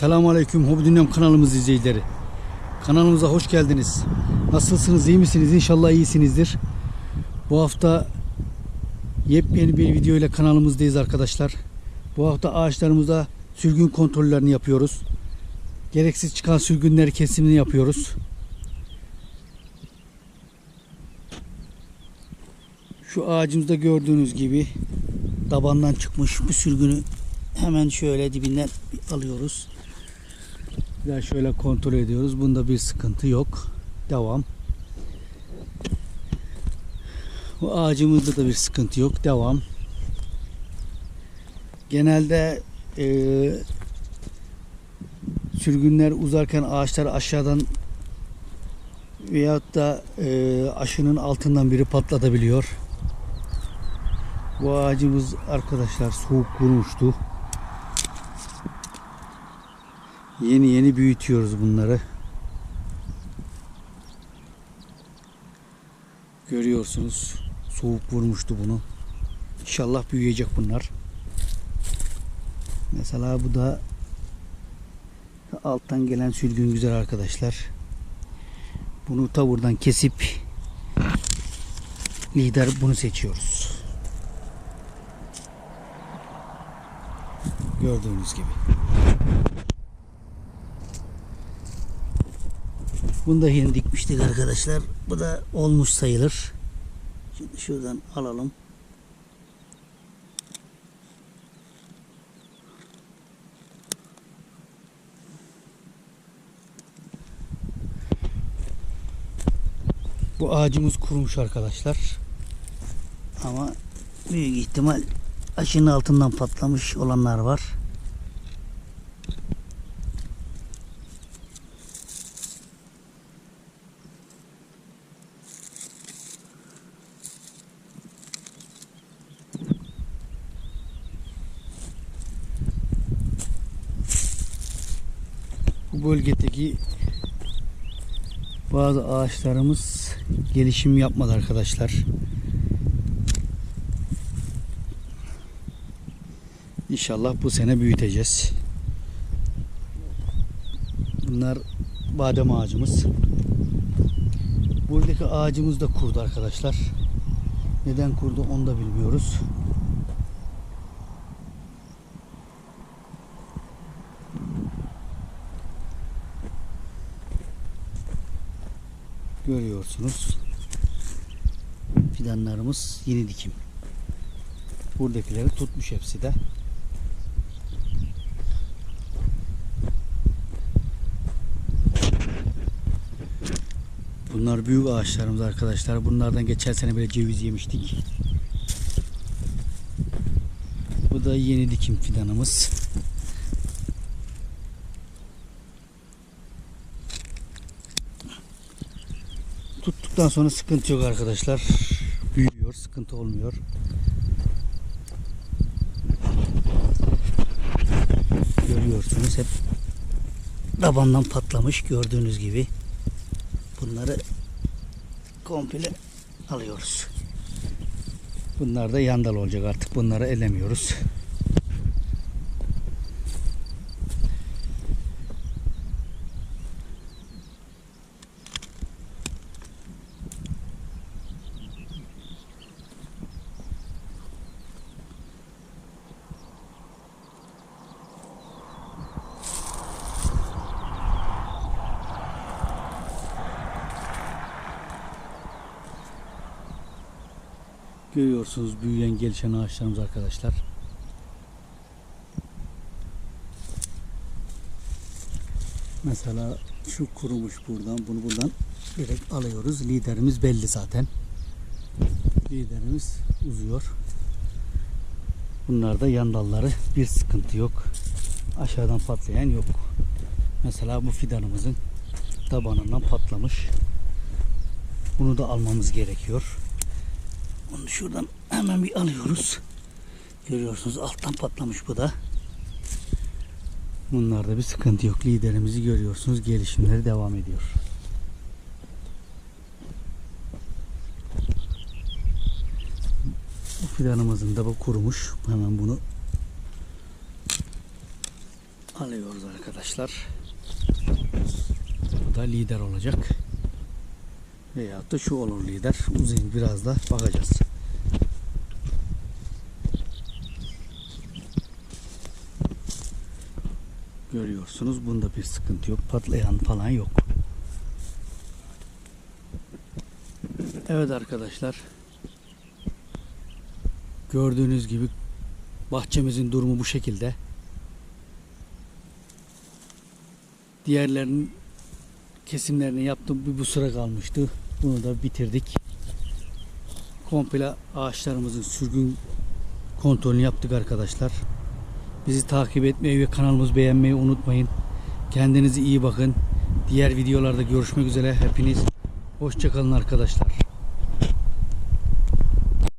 Selamun Aleyküm Hobi Dünyam kanalımız izleyicileri. Kanalımıza hoş geldiniz. Nasılsınız, iyi misiniz? İnşallah iyisinizdir. Bu hafta yepyeni bir video ile kanalımızdayız arkadaşlar. Bu hafta ağaçlarımıza sürgün kontrollerini yapıyoruz. Gereksiz çıkan sürgünleri kesimini yapıyoruz. Şu ağacımızda gördüğünüz gibi tabandan çıkmış bu sürgünü hemen şöyle dibinden bir. Biraz şöyle kontrol ediyoruz. Bunda bir sıkıntı yok. Devam. Bu ağacımızda da bir sıkıntı yok. Devam. Genelde eee, sürgünler uzarken ağaçlar aşağıdan veyahut da eee, aşının altından biri patlatabiliyor. Bu ağacımız arkadaşlar soğuk vurmuştu. Yeni yeni büyütüyoruz bunları. Görüyorsunuz soğuk vurmuştu bunu. İnşallah büyüyecek bunlar. Mesela bu da alttan gelen sürgün güzel arkadaşlar. Bunu tavırdan kesip lider bunu seçiyoruz. Gördüğünüz gibi. Bunu da yeni dikmiştik arkadaşlar. Bu da olmuş sayılır. Şimdi şuradan alalım. Bu ağacımız kurumuş arkadaşlar. Ama büyük ihtimal aşının altından patlamış olanlar var. Bölgedeki bazı ağaçlarımız gelişim yapmadı arkadaşlar. İnşallah bu sene büyüteceğiz. Bunlar badem ağacımız. Buradaki ağacımız da kurdu arkadaşlar. Neden kurdu onu da bilmiyoruz. Görüyorsunuz. Fidanlarımız yeni dikim. Buradakileri tutmuş hepsi de. Bunlar büyük ağaçlarımız arkadaşlar. Bunlardan geçen sene bile ceviz yemiştik. Bu da yeni dikim fidanımız. Tuttuktan sonra sıkıntı yok arkadaşlar. Büyüyor, sıkıntı olmuyor. Görüyorsunuz hep tabandan patlamış gördüğünüz gibi. Bunları komple alıyoruz. Bunlar da yandal olacak artık. Bunları elemiyoruz. Görüyorsunuz büyüyen gelişen ağaçlarımız arkadaşlar. Mesela şu kurumuş buradan bunu buradan direkt alıyoruz. Liderimiz belli zaten. Liderimiz uzuyor. Bunlar da yan dalları bir sıkıntı yok. Aşağıdan patlayan yok. Mesela bu fidanımızın tabanından patlamış. Bunu da almamız gerekiyor. Bunu şuradan hemen bir alıyoruz. Görüyorsunuz alttan patlamış bu da. Bunlarda bir sıkıntı yok. Liderimizi görüyorsunuz. Gelişimleri devam ediyor. Bu fidanımızın da bu kurumuş. Hemen bunu alıyoruz arkadaşlar. Bu da lider olacak. Veyahut da şu olur lider. Uzayın biraz da bakacağız. Görüyorsunuz bunda bir sıkıntı yok. Patlayan falan yok. Evet arkadaşlar. Gördüğünüz gibi bahçemizin durumu bu şekilde. Diğerlerinin kesimlerini yaptım. Bir bu sıra kalmıştı. Bunu da bitirdik. Komple ağaçlarımızın sürgün kontrolünü yaptık arkadaşlar. Bizi takip etmeyi ve kanalımızı beğenmeyi unutmayın. Kendinize iyi bakın. Diğer videolarda görüşmek üzere. Hepiniz hoşçakalın arkadaşlar.